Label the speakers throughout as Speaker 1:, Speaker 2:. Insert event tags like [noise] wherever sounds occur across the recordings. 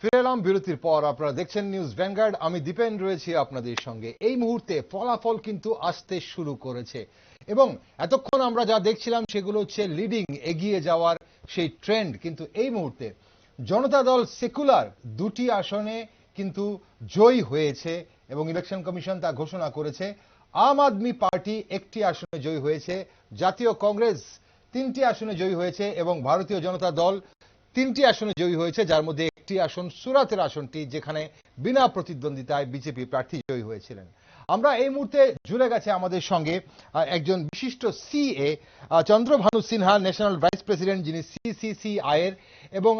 Speaker 1: ফিরে এলাম বিরতির পর। আপনারা দেখছেন নিউজ ভ্যানগার্ড আমি দীপেন রয়েছি আপনাদের সঙ্গে। এই মুহূর্তে ফলাফল কিন্তু আসতে শুরু করেছে। এবং এতক্ষণ আমরা যা দেখছিলাম সেগুলো হচ্ছে লিডিং এগিয়ে যাওয়ার সেই ট্রেন্ড কিন্তু এই মুহূর্তে জনতা দল সেকুলার দুটি আসনে কিন্তু জয়ী হয়েছে এবং ইলেকশন কমিশন তা ঘোষণা করেছে। আম আদমি পার্টি একটি আসনে জয়ী হয়েছে, জাতীয় কংগ্রেস তিনটি আসনে জয়ী হয়েছে এবং ভারতীয় জনতা দল তিনটি আসনে জয়ী হয়েছে, যার মধ্যে একটি আসন, সুরাতের আসনটি, যেখানে বিনা প্রতিদ্বন্দ্বিতায় বিজেপি প্রার্থী জয়ী হয়েছিলেন। আমরা এই মুহূর্তে জুড়ে গেছে আমাদের সঙ্গে একজন বিশিষ্ট CA Chandrabhanu Sinha national vice president যিনি সিসিসিআই এর। এবং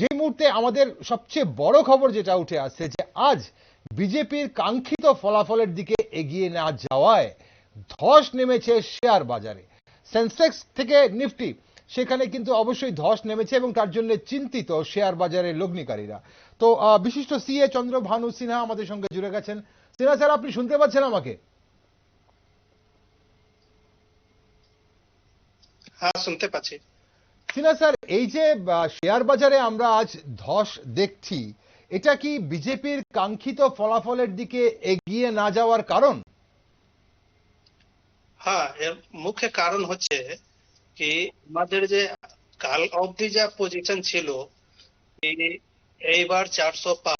Speaker 1: যে মুহূর্তে আমাদের সবচেয়ে বড় খবর যেটা উঠে আসছে, যে আজ বিজেপির কাঙ্ক্ষিত ফলাফলের দিকে এগিয়ে না যাওয়ায় ধস নেমেছে শেয়ার বাজারে। সেন্সেক্স থেকে নিফটি সেখানে কিন্তু অবশ্যই ধস নেমেছে এবং তার জন্য চিন্তিত শেয়ার বাজারের লগ্নিকারীরা। তো বিশিষ্ট সিএ চন্দ্র ভানু সিনহা আমাদের সঙ্গে জুড়ে গেছেন। সিনহা স্যার আপনি শুনতে পাচ্ছেন আমাকে?
Speaker 2: হ্যাঁ শুনতে পাচ্ছি।
Speaker 1: সিনহা স্যার এই যে শেয়ার বাজারে আমরা আজ ধস দেখছি এটা কি বিজেপির কাঙ্ক্ষিত ফলাফলের দিকে এগিয়ে না যাওয়ার কারণ?
Speaker 2: হ্যাঁ এর মুখ্য কারণ হচ্ছে কি আমাদের যে কাল অবধি যা পজিশন ছিল এইবার চারশো পা।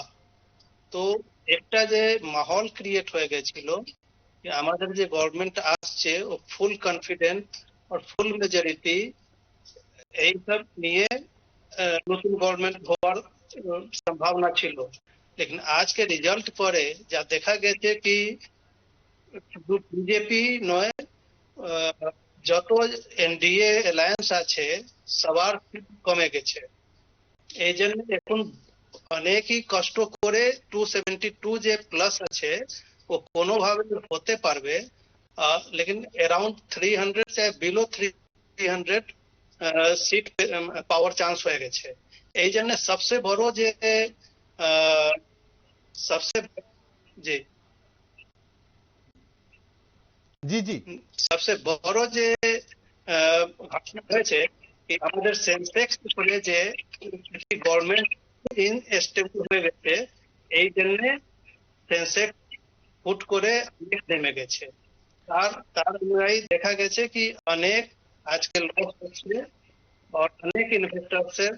Speaker 2: তো একটা যে মাহল ক্রিয়েট হয়ে গেছিল আমাদের যে গভর্নমেন্ট আসছে, ও ফুল কনফিডেন্ট আর ফুল মেজরিটি এইসব নিয়ে নতুন গভর্নমেন্ট হওয়ার সম্ভাবনা ছিল। লেকিন আজকে রেজাল্ট পরে যা দেখা গেছে কি বিজেপি নয় যত এনডিএ অ্যালায়েন্স আছে সবার সিট কমে গেছে এই জন্য এখন অনেকই কষ্ট করে টু সেভেন্টি টু যে প্লাস আছে ও কোনোভাবে হতে পারবে আহ, লেকিন অ্যারাউন্ড থ্রি হান্ড্রেড চাই বিলো থ্রি হান্ড্রেড সিট পাওয়ার চান্স হয়ে গেছে এই জন্য সবচেয়ে বড় যে আহ, সবচেয়ে জি
Speaker 1: জি জি।
Speaker 2: সবচেয়ে বড় যে ঘটনা হয়েছে আমাদের সেন্সেক্স করে যে গভর্নমেন্ট ইনস্টেবল হয়ে গেছে, এই জন্য সেন্সেক্স ফুট করে নেমে গেছে। তার তার অনুযায়ী দেখা গেছে কি, অনেক আজকে লস হচ্ছে অনেক ইনভেস্টার্সের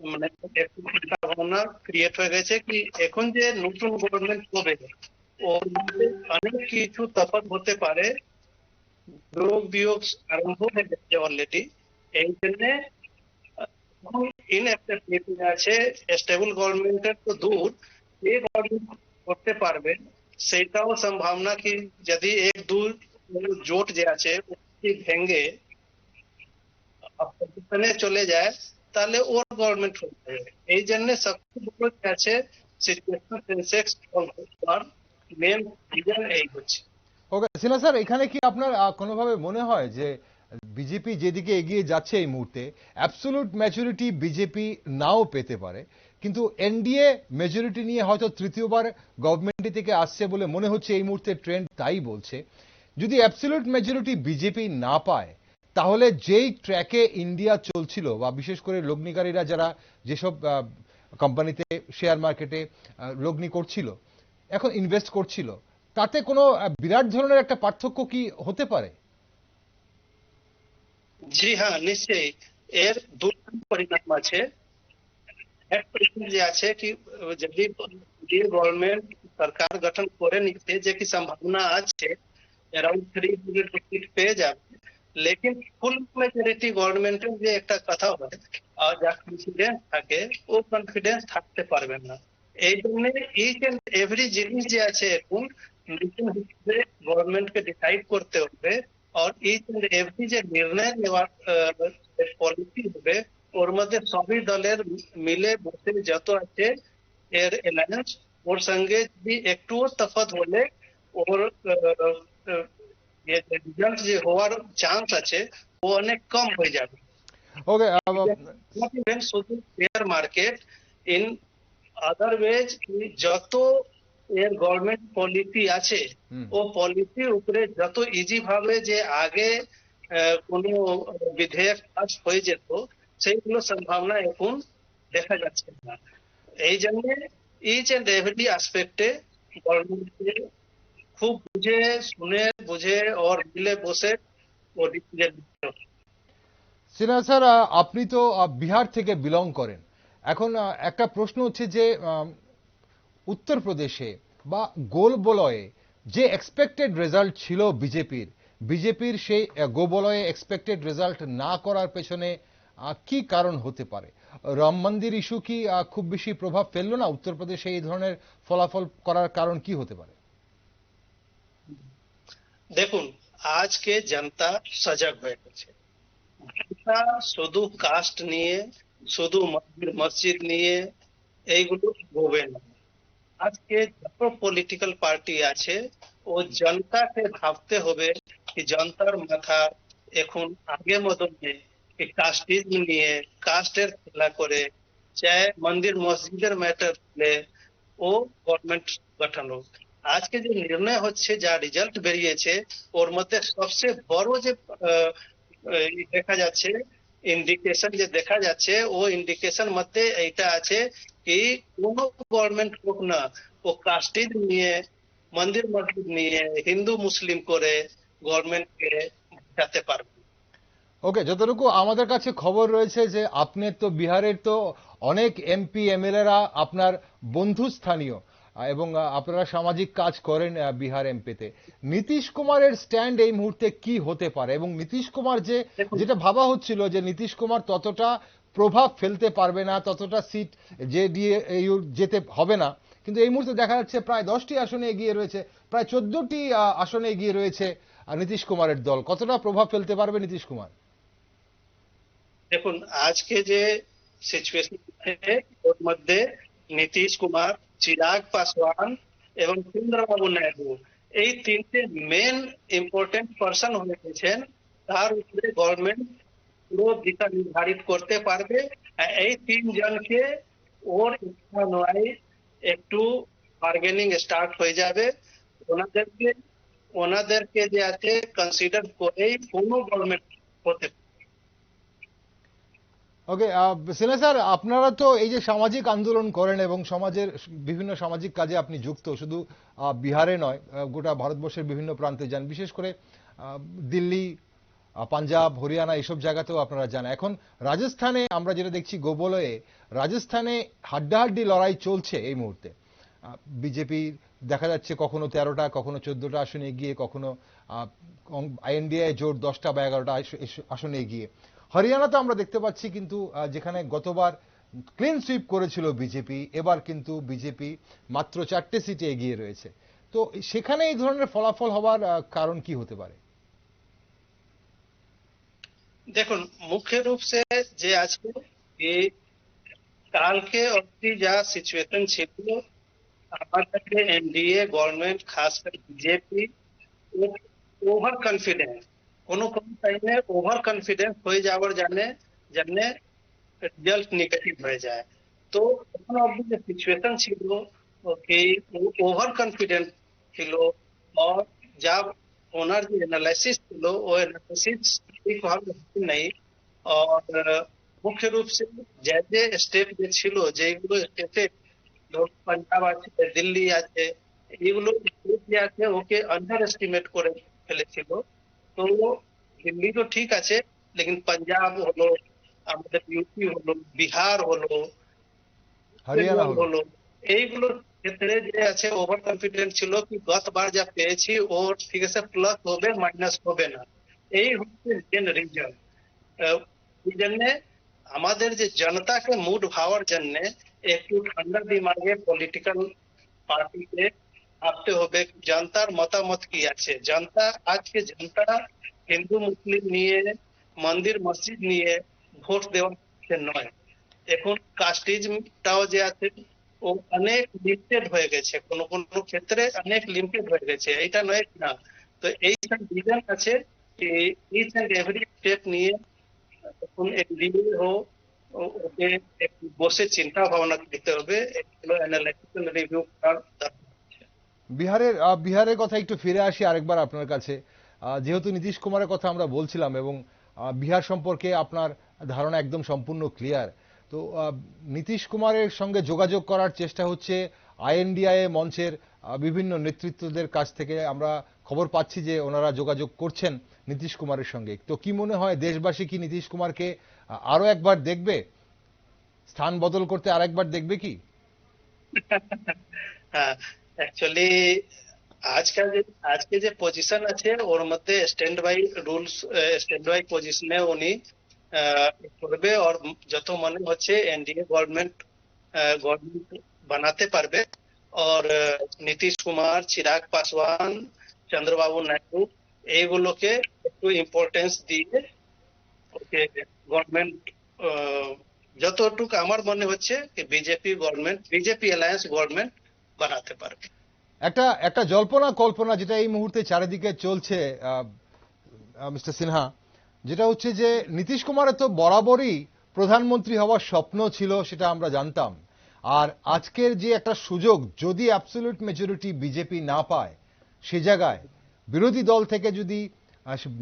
Speaker 2: মানে চিন্তা ভাবনা ক্রিয়েট হয়ে গেছে কি, এখন যে নতুন গভর্নমেন্ট হবে অনেক কিছু তফাৎ হতে পারে যোগ বিয়োগ আরম্ভ হয়ে গেছে অলরেডি এই জন্য ইন একটা স্থিতি আছে স্টেবল গভর্নমেন্টের তো দূর যে গভর্নমেন্ট করতে পারবে সেটাও সম্ভাবনা কি যদি এক দু জোট যে আছে ওটি ভেঙে অপোজিশনে চলে যায় তাহলে ওর গভর্নমেন্ট হয়ে যাবে এই জন্য সবচেয়ে বড় যে আছে সিচুয়েশন সেন্সেক্স আর মেন রিজন এই হচ্ছে
Speaker 1: ওকে সিনহা স্যার এখানে কি আপনার কোনোভাবে মনে হয় যে বিজেপি যেদিকে এগিয়ে যাচ্ছে এই মুহূর্তে অ্যাবসোলুট ম্যাচুরিটি বিজেপি নাও পেতে পারে, কিন্তু এনডিএ মেজরিটি নিয়ে হয়তো তৃতীয়বার গভর্নমেন্ট থেকে আসছে বলে মনে হচ্ছে এই মুহূর্তে ট্রেন্ড তাই বলছে। যদি অ্যাবসোলুট মেজরিটি বিজেপি না পায়, তাহলে যেই ট্র্যাকে ইন্ডিয়া চলছিল, বা বিশেষ করে লগ্নিকারীরা যারা যেসব কোম্পানিতে শেয়ার মার্কেটে লগ্নি করছিল এখন ইনভেস্ট করছিল, তাতে কোনো বিরাট ধরনের একটা পার্থক্য কি হতে পারে?
Speaker 2: জি হ্যাঁ নিশ্চয়ই। এর দুটো পরিণাম আছে। এক যে আছে কি, যদি গভর্নমেন্ট সরকার গঠন করে যে কি সম্ভাবনা আছে অ্যারাউন্ড থ্রি হান্ড্রেড সিট পেয়ে যাবে। লেকিন ফুল মেজরিটি গভর্নমেন্টের যে একটা কথা হয় আর যা কনফিডেন্স থাকে, ও কনফিডেন্স থাকতে পারবেন না। এই জন্য ইচ এন্ড এভরি জিনিস যে আছে এখন নতুন হিসেবে গভর্নমেন্টকে ডিসাইড করতে হবে আর ইচ এন্ড এভরি যে নির্ণয় নেওয়ার পলিসি হবে ওর মধ্যে সবই দলের মিলে বসে যত আছে এর অ্যালায়েন্স ওর সঙ্গে যদি একটুও তফাৎ হলে ওর রেজাল্ট যে হওয়ার চান্স আছে ও অনেক কম হয়ে যাবে।
Speaker 1: ওকে
Speaker 2: শুধু share market in other ways যত এর গভর্নমেন্ট পলিসি আছে ও পলিসির উপরে যত ইজি ভাবে যে আগে কোনো বিধেয়ক পাস হয়ে যেত সেইগুলো সম্ভাবনা এখন দেখা যাচ্ছে না। এই জন্য ইচ এন্ড এভরি অ্যাসপেক্টে গভর্নমেন্টকে খুব বুঝে শুনে বুঝে ওর মিলে বসে ও ডিসিশন।
Speaker 1: সিনহা স্যার আপনি তো বিহার থেকে বিলং করেন। এখন একটা প্রশ্ন হচ্ছে যে উত্তরপ্রদেশে বা গোলবলয়ে যে এক্সপেক্টেড রেজাল্ট ছিল বিজেপির বিজেপির সেই গোবলয়ে এক্সপেক্টেড রেজাল্ট না করার পেছনে কি কারণ হতে পারে? রাম মন্দির ইস্যু কি খুব বেশি প্রভাব ফেলল না? উত্তরপ্রদেশে এই ধরনের ফলাফল করার কারণ কি হতে পারে?
Speaker 2: দেখুন, আজকে জনতা সজাগ হয়ে গেছে। শুধু কাস্ট নিয়ে শুধু মসজিদ নিয়ে এইগুলো ভোবে না। আজকে যত পলিটিক্যাল পার্টি আছে, ও জনতাকে ভাবতে হবে কি জনতার মাথা এখন আগে মতন নেই কাস্টিজম নিয়ে, কাস্টের খেলা করে চাहे মন্দির, মসজিদের ম্যাটার ও গভর্নমেন্ট গঠন হোক। আজকে যে নির্ণয় হচ্ছে, যা রেজাল্ট বেরিয়েছে, ওর মধ্যে সবচেয়ে বড় যে দেখা যাচ্ছে ইন্ডিকেশন যে দেখা যাচ্ছে, ও ইন্ডিকেশন মধ্যে এইটা আছে কি কোনো গভর্নমেন্ট হোক না, ও কাস্টিজ নিয়ে, মন্দির মসজিদ নিয়ে, হিন্দু, মুসলিম করে গভর্নমেন্টকে বাঁচাতে পারবে।
Speaker 1: ওকে, যতটুকু আমাদের কাছে খবর রয়েছে যে আপনি তো বিহারের তো অনেক এমপি এমএলএরা আপনার বন্ধু স্থানীয়। এবং আপনারা সামাজিক কাজ করেন বিহার এমপিতে। নীতিশ কুমারের স্ট্যান্ড এই মুহূর্তে কি হতে পারে? এবং নীতিশ কুমার যে যেটা ভাবা হচ্ছিল যে নীতিশ কুমার ততটা প্রভাব ফেলতে পারবে না ততটা সিট যে দিয়ে যেতে হবে না। কিন্তু এই মুহূর্তে দেখা যাচ্ছে প্রায় দশটি আসনে এগিয়ে রয়েছে প্রায় চোদ্দটি আসনে এগিয়ে রয়েছে নীতিশ কুমারের দল। কতটা প্রভাব ফেলতে পারবে নীতিশ কুমার?
Speaker 2: দেখুন আজকে যে সিচুয়েশন মধ্যে নীতিশ কুমার চিরাগ পাসওয়ান এবং চন্দ্রবাবু নাইডু এই তিনটে মেন ইম্পর্টেন্ট পার্সন হয়ে গেছেন। তার উপরে গভর্নমেন্ট পুরো দিশা নির্ধারিত করতে পারবে। এই তিনজনকে ওর ইচ্ছা নয় একটু বার্গেনিং স্টার্ট হয়ে যাবে। ওনাদেরকে ওনাদেরকে যে আছে কনসিডার করেই কোনো গভর্নমেন্ট হতে
Speaker 1: ওকে সিনা স্যার আপনারা তো এই যে সামাজিক আন্দোলন করেন এবং সমাজের বিভিন্ন সামাজিক কাজে আপনি যুক্ত, শুধু বিহারে নয় গোটা ভারতবর্ষের বিভিন্ন প্রান্তে যান। বিশেষ করে দিল্লি পাঞ্জাব, হরিয়ানা এইসব জায়গাতেও আপনারা যান। এখন রাজস্থানে আমরা যেটা দেখছি গোবলয়ে, রাজস্থানে হাড্ডাহাড্ডি লড়াই চলছে এই মুহূর্তে। বিজেপি দেখা যাচ্ছে কখনো তেরোটা, কখনো চোদ্দটা আসনে এগিয়ে, কখনো আইএনডিআই জোট দশটা বা এগারোটা আসনে এগিয়ে। হরিয়ানাতে আমরা দেখতে পাচ্ছি কিন্তু যেখানে গতবার ক্লিন সুইপ করেছিল বিজেপি, এবার কিন্তু বিজেপি মাত্র চারটে সিটে এগিয়ে রয়েছে। তো সেখানে এই ধরনের ফলাফল হওয়ার কারণ কি হতে পারে?
Speaker 2: দেখুন, মুখ্য রূপ সে যে আছে যে কালকে অবধি যা সিচুয়েশন ছিল, আমার কাছে এনডিএ গভর্নমেন্ট খাস করে বিজেপি ওভার কনফিডেন্স কোনো কোনো টাইমে ওভার কনফিডেন্স হয়ে যাওয়ার জানে জানে রেজাল্ট নেগেটিভ হয়ে যায় তো তখন অবধি যে সিচুয়েশন ছিল কি ওভার কনফিডেন্স ছিল और जब ওনার যে এনালাইসিস ছিল ও এনালাইসিস ঠিকভাবে হচ্ছে নাই और মুখ্য रूप से যে যে স্টেট যে ছিল যেগুলো স্টেটে ধরুন পাঞ্জাব আছে দিল্লি আছে এগুলো state যে আছে ওকে আন্ডার এস্টিমেট করে ফেলেছিল তো দিল্লি তো ঠিক আছে লেকিন পাঞ্জাব হলো আমাদের ইউপি হলো বিহার হলো
Speaker 1: হরিয়ানা হলো।
Speaker 2: এইগুলোর ক্ষেত্রে যে আছে ওভার কনফিডেন্ট ছিল কি গতবার যা পেয়েছি ও ঠিক আছে প্লাস হবে মাইনাস হবে না। এই হচ্ছে মেন রিজন এই জন্য আমাদের যে জনতাকে মুড ভাবার জন্য একটু ঠান্ডা দিমাগে পলিটিক্যাল পার্টিতে ভাবতে হবে, জনতার মতামত কি আছে? জনতা, আজকে জনতা হিন্দু, মুসলিম নিয়ে, মন্দির, মসজিদ নিয়ে ভোট দেওয়া নয়। এখন কাস্টিজমটাও যে আছে, ও অনেক লিমিটেড হয়ে গেছে। কোনো কোনো ক্ষেত্রে অনেক লিমিটেড হয়ে গেছে। এটা নয় না? তো এই সব রিজন আছে ইচ এন্ড এভরি স্টেপ নিয়ে এখন এনডিএ হো ওকে বসে চিন্তা ভাবনা করতে হবে রিভিউ করার।
Speaker 1: বিহারের বিহারের কথা একটু ফিরে আসি আরেকবার আপনার কাছে। যেহেতু নীতিশ কুমারের কথা আমরা বলছিলাম এবং বিহার সম্পর্কে আপনার ধারণা একদম সম্পূর্ণ ক্লিয়ার তো নীতিশ কুমারের সঙ্গে যোগাযোগ করার চেষ্টা হচ্ছে আইএনডিআইএ মঞ্চের বিভিন্ন নেতৃত্বদের কাছ থেকে। আমরা খবর পাচ্ছি যে ওনারা যোগাযোগ করছেন নীতিশ কুমারের সঙ্গে। তো কি মনে হয়, দেশবাসী কি নীতিশ কুমারকে আরও একবার দেখবে? স্থান বদল করতে আরেকবার দেখবে কি? [laughs]
Speaker 2: অ্যাকচুয়ালি আজকাল যে, আজকে যে পজিশন আছে, ওর মধ্যে stand by rules stand by পজিশনে উনি করবে আর যত মনে হচ্ছে এনডিএ গভর্নমেন্ট গভর্নমেন্ট বানাতে পারবে। আর নীতিশ কুমার, চিরাগ পাসওয়ান, চন্দ্রবাবু নাইডু এইগুলোকে একটু ইম্পর্টেন্স দিয়ে ওকে গভর্নমেন্ট যতটুকু আমার মনে হচ্ছে BJP government BJP alliance government বানাতে পারবে।
Speaker 1: একটা একটা জল্পনা কল্পনা যেটা এই মুহূর্তে চারিদিকে চলছে মিস্টার সিনহা যেটা হচ্ছে যে নীতিশ কুমারের তো বরাবরই প্রধানমন্ত্রী হওয়ার স্বপ্ন ছিল সেটা আমরা জানতাম। আর আজকের যে একটা সুযোগ যদি অ্যাবসলিউট মেজরিটি বিজেপি না পায় সে জায়গায় বিরোধী দল থেকে যদি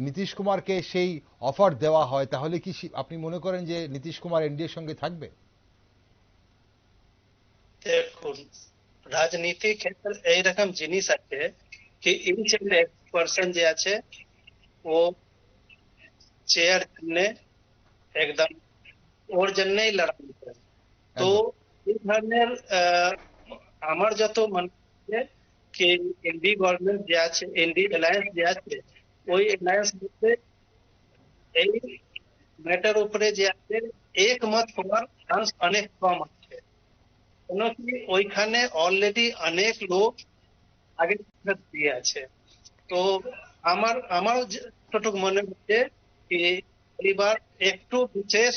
Speaker 1: নীতিশ কুমারকে সেই অফার দেওয়া হয় তাহলে কি আপনি মনে করেন যে নীতিশ কুমার এনডিএর সঙ্গে থাকবে?
Speaker 2: দেখুন রাজনীতি ক্ষেত্রে এইরকম জিনিস আছে কি ইচ এন্ড এক পার্সন যে আছে ও চেয়ার জন্য একদম ওর জন্যই লড়াই করে তো এই ধরনের আহ, আমার যত মনে হচ্ছে কি এনডি গভর্নমেন্ট যে আছে এনডি অ্যালায়েন্স যে আছে ওই অ্যালায়েন্স মধ্যে এই ম্যাটার উপরে যে আছে একমত হওয়ার চান্স অনেক কম আছে কেন কি ওইখানে অলরেডি অনেক লোক আগে দিয়ে আছে। তো আমার আমার যতটুকু মনে হচ্ছে কি এবার একটু বিশেষ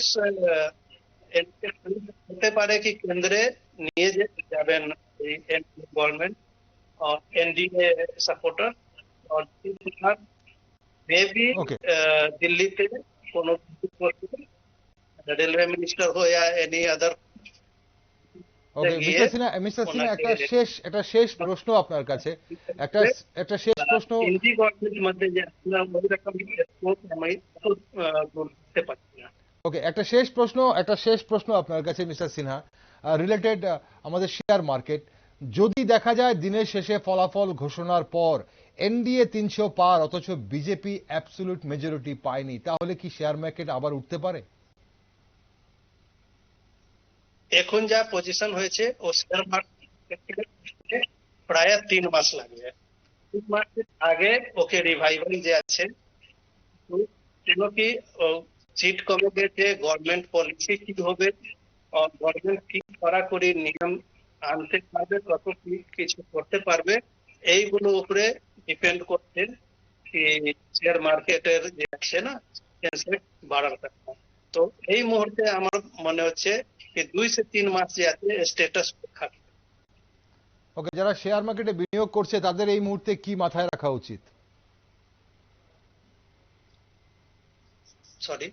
Speaker 2: হতে পারে কি কেন্দ্রে নিয়ে যাবেন গভর্নমেন্ট এনডিএ সাপোর্টার মেবি দিল্লিতে কোনো রেলওয়ে মিনিস্টার হো या এনি আদার
Speaker 1: ওকে
Speaker 2: গিয়ে
Speaker 1: মিস্টার সিনহা মিস্টার সিনহা
Speaker 2: ওনাকে
Speaker 1: একটা শেষ একটা শেষ প্রশ্ন আপনার কাছে। একটা একটা শেষ প্রশ্ন
Speaker 2: হিন্দি গভর্নমেন্ট মধ্যে যে আপনার ওই রকম স্কোপ আমি করতে পারছি না।
Speaker 1: ওকে একটা শেষ প্রশ্ন একটা শেষ প্রশ্ন আপনার কাছে মিস্টার সিনহা রিলেটেড আমাদের শেয়ার মার্কেট যদি দেখা যায় দিনের শেষে ফলাফল ঘোষণার পর এনডিএ তিনশো পার অথচ বিজেপি অ্যাবসলিউট মেজরিটি পায়নি তাহলে কি শেয়ার মার্কেট আবার উঠতে পারে?
Speaker 2: এখন যা পজিশন হয়েছে, ও শেয়ার মার্কেটে প্রায় তিন মাস লাগবে তিন মাসের আগে ওকে রিভাইভাল যে আছে কেন কি সিট কমে গেছে গভর্নমেন্ট পলিসি কি হবে গভর্নমেন্ট কি কড়াকড়ি নিয়ম আনতে পারবে, কত কি কিছু করতে পারবে, এইগুলো উপরে ডিপেন্ড করছে কি শেয়ার মার্কেটের যে আছে না বাড়ার তো এই মুহূর্তে আমার মনে হচ্ছে কি দুই তিন মাস যে আছে স্ট্যাটাস থাকবে
Speaker 1: ওকে যারা শেয়ার মার্কেটে বিনিয়োগ করছে তাদের এই মুহূর্তে কি মাথায় রাখা উচিত?
Speaker 2: সরি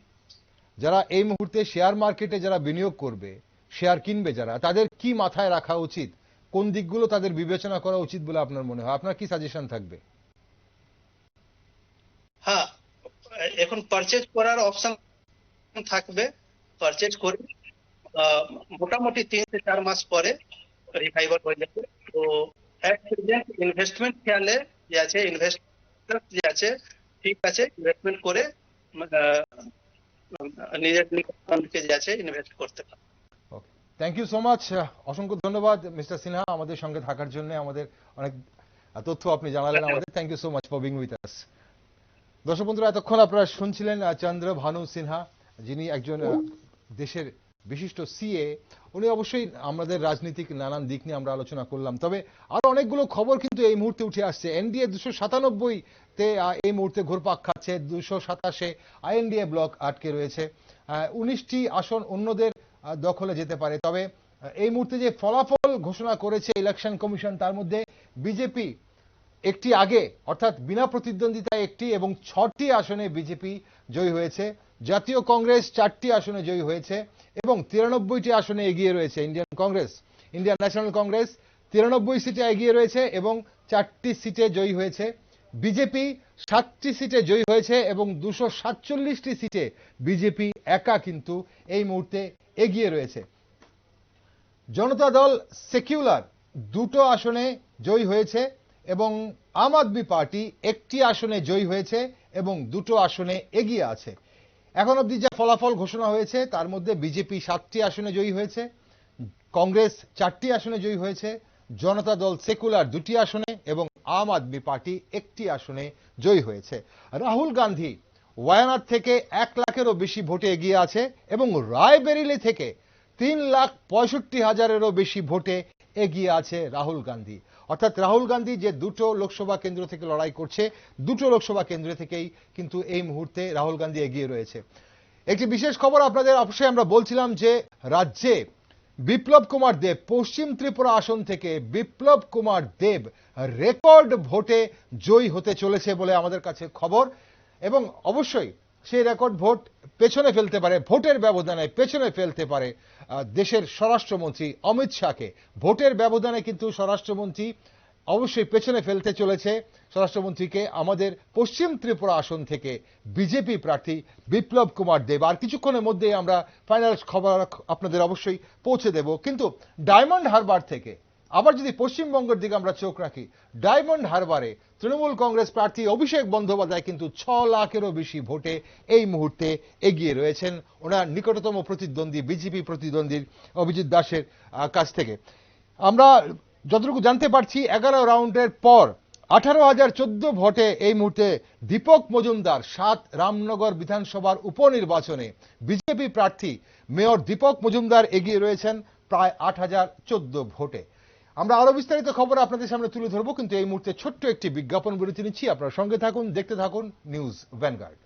Speaker 1: যারা এই মুহূর্তে শেয়ার মার্কেটে যারা বিনিয়োগ করবে শেয়ার কিনবে যারা তাদের কি মাথায় রাখা উচিত? কোন দিকগুলো তাদের বিবেচনা করা উচিত বলে আপনার মনে হয়? আপনার কি সাজেশন থাকবে?
Speaker 2: হ্যাঁ এখন পারচেজ করার অপশন থাকবে। পারচেজ মোটামুটি তিন থেকে চার মাস পরে রিভাইভাল হয়ে যাবে। তো প্রেজেন্ট ইনভেস্টমেন্ট খেয়ালে যে আছে ইনভেস্টর যে আছে ঠিক আছে ইনভেস্টমেন্ট করে নিজের ফান্ডকে যে আছে ইনভেস্ট করতে পারে
Speaker 1: থ্যাংক ইউ সো মাচ অসংখ্য ধন্যবাদ মিস্টার সিনহা আমাদের সঙ্গে থাকার জন্য। আমাদের অনেক তথ্য আপনি জানালেন আমাদের। Thank you so much for being with us দর্শক বন্ধুরা এতক্ষণ আপনারা শুনছিলেন চন্দ্র ভানু সিনহা যিনি একজন দেশের বিশিষ্ট সিএ উনি অবশ্যই আমাদের রাজনীতিক নানান দিক নিয়ে আমরা আলোচনা করলাম। তবে আরও অনেকগুলো খবর কিন্তু এই মুহূর্তে উঠে আসছে। এনডিএ দুশো সাতানব্বই তে এই মুহূর্তে ঘুরপাক খাচ্ছে, দুশো সাতাশে আইএনডিএ ব্লক আটকে রয়েছে। উনিশটি আসন অন্যদের দখলে যেতে পারে। তবে এই মুহূর্তে যে ফলাফল ঘোষণা করেছে ইলেকশন কমিশন, তার মধ্যে বিজেপি একটি আগে, অর্থাৎ বিনা প্রতিদ্বন্দ্বিতায় একটি এবং ছটি আসনে বিজেপি জয়ী হয়েছে। জাতীয় কংগ্রেস চারটি আসনে জয়ী হয়েছে এবং তিরানব্বইটি আসনে এগিয়ে রয়েছে Indian Congress. Indian National Congress তিরানব্বই সিটে এগিয়ে রয়েছে এবং চারটি সিটে জয়ী হয়েছে। বিজেপি সাতটি সিটে জয়ী হয়েছে এবং দুশো সাতচল্লিশটি সিটে বিজেপি একা কিন্তু এই মুহূর্তে এগিয়ে রয়েছে। জনতা দল সেকিউলার দুটো আসনে জয়ী হয়েছে এবং আম আদমি পার্টি একটি আসনে জয়ী হয়েছে এবং দুটো আসনে এগিয়ে আছে। এখন অবধি যা ফলাফল ঘোষণা হয়েছে, তার মধ্যে বিজেপি সাতটি আসনে জয়ী হয়েছে, কংগ্রেস চারটি আসনে জয়ী হয়েছে, জনতা দল সেকুলার দুটি আসনে এবং আম আদমি পার্টি একটি আসনে জয়ী হয়েছে। রাহুল গান্ধী ওয়ায়ানাদ থেকে এক লাখেরও বেশি ভোটে এগিয়ে আছে এবং রায়বেরিলি থেকে তিন লাখ পঁয়ষট্টি হাজারেরও বেশি ভোটে এগিয়ে আছে রাহুল গান্ধী। অর্থাৎ রাহুল গান্ধী যে দুটো লোকসভা কেন্দ্র থেকে লড়াই করছে, দুটো লোকসভা কেন্দ্র থেকেই কিন্তু এই মুহূর্তে রাহুল গান্ধী এগিয়ে রয়েছে। একটি বিশেষ খবর আপনাদের অবশ্যই আমরা বলছিলাম যে, রাজ্যে বিপ্লব কুমার দেব, পশ্চিম ত্রিপুরা আসন থেকে বিপ্লব কুমার দেব রেকর্ড ভোটে জয়ী হতে চলেছে বলে আমাদের কাছে খবর। এবং অবশ্যই সেই রেকর্ড ভোট পেছনে ফেলতে পারে, ভোটের ব্যবধানে পেছনে ফেলতে পারে দেশের স্বরাষ্ট্রমন্ত্রী অমিত শাহকে। ভোটের ব্যবধানে কিন্তু স্বরাষ্ট্রমন্ত্রী অবশ্যই পেছনে ফেলতে চলেছে। স্বরাষ্ট্রমন্ত্রীকে আমাদের পশ্চিম ত্রিপুরা আসন থেকে বিজেপি প্রার্থী বিপ্লব কুমার দেব। আর কিছুক্ষণের মধ্যেই আমরা ফাইনাল খবর আপনাদের অবশ্যই পৌঁছে দেব। কিন্তু ডায়মন্ড হারবার থেকে আবার যদি পশ্চিমবঙ্গের দিকে আমরা চোখ রাখি, ডায়মন্ড হারবারে তৃণমূল কংগ্রেস প্রার্থী অভিষেক বন্দ্যোপাধ্যায় কিন্তু ছ লাখেরও বেশি ভোটে এই মুহূর্তে এগিয়ে রয়েছেন। ওনার নিকটতম প্রতিদ্বন্দ্বী, বিজেপি প্রতিদ্বন্দ্বী অভিজিৎ দাসের কাছ থেকে। আমরা যতটুকু জানতে পারছি, এগারো রাউন্ডের পর আঠারো হাজার চোদ্দ ভোটে এই মুহূর্তে দীপক মজুমদার সাত রামনগর বিধানসভার উপনির্বাচনে বিজেপি প্রার্থী মেয়র দীপক মজুমদার এগিয়ে রয়েছেন প্রায় আট হাজার চোদ্দ ভোটে। আমরা আরও বিস্তারিত খবর আপনাদের সামনে তুলে ধরবো, কিন্তু এই মুহূর্তে ছোট্ট একটি বিজ্ঞাপন বিরতি নিচ্ছি। আপনার সঙ্গে থাকুন, দেখতে থাকুন, নিউজ ভ্যানগার্ড।